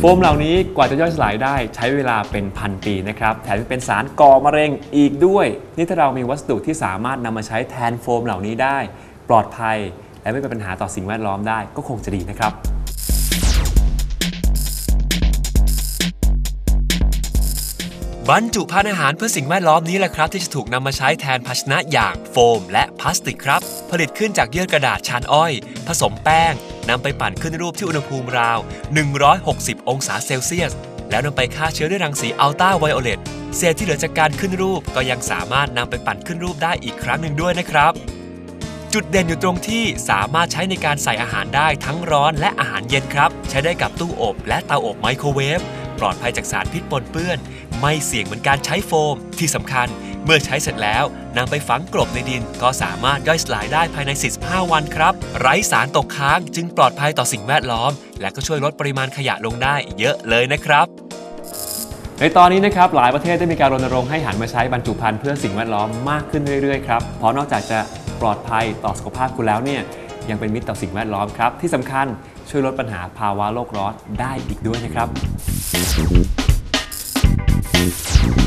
โฟมเหล่านี้กว่าจะย่อยสลายได้ใช้เวลาเป็นพันปีนะครับ แถมยังเป็นสารก่อมะเร็งอีกด้วย นี่ถ้าเรามีวัสดุที่สามารถนำมาใช้แทนโฟมเหล่านี้ได้ ปลอดภัย และไม่เป็นปัญหาต่อสิ่งแวดล้อมได้ก็คงจะดีนะครับ บรรจุภัณฑ์อาหารเพื่อสิ่งแวดล้อมนี้แหละครับ ที่จะถูกนำมาใช้แทนภาชนะอย่างโฟม และพลาสติกครับ ผลิตขึ้นจากเยื่อกระดาษชานอ้อย ผสมแป้งนำไปปั่นขึ้นรูปที่อุณหภูมิราว 160 องศาเซลเซียส แล้วนำไปฆ่าเชื้อด้วยรังสีอัลตราไวโอเลตเศษที่เหลือจากการขึ้นรูปก็ยังสามารถนำไปปั่นขึ้นรูปได้อีกครั้งหนึ่งด้วยนะครับ จุดเด่นอยู่ตรงที่สามารถใช้ในการใส่อาหารได้ทั้งร้อนและอาหารเย็นครับ ใช้ได้กับตู้อบและเตาอบไมโครเวฟ ปลอดภัยจากสารพิษปนเปื้อน ไม่เสี่ยงเหมือนการใช้โฟม ที่สำคัญเมื่อใช้เสร็จแล้วนำไปฝังกลบในดิน ก็สามารถย่อยสลายได้ภายใน 45 วันครับ ไร้สารตกค้างจึงปลอดภัยต่อสิ่งแวดล้อม และก็ช่วยลดปริมาณขยะลงได้เยอะเลยนะครับในตอนนี้นะครับหลายประเทศได้มีการรณรงค์ให้หันมาใช้บรรจุภัณฑ์เพื่อสิ่งแวดล้อมมากขึ้นเรื่อยๆครับเพราะนอกจากจะปลอดภัยต่อสุขภาพคุณแล้วเนี่ยยังเป็นมิตรต่อสิ่งแวดล้อมครับที่สำคัญช่วยลดปัญหาภาวะโลกร้อนได้อีกด้วยนะครับ Thank you.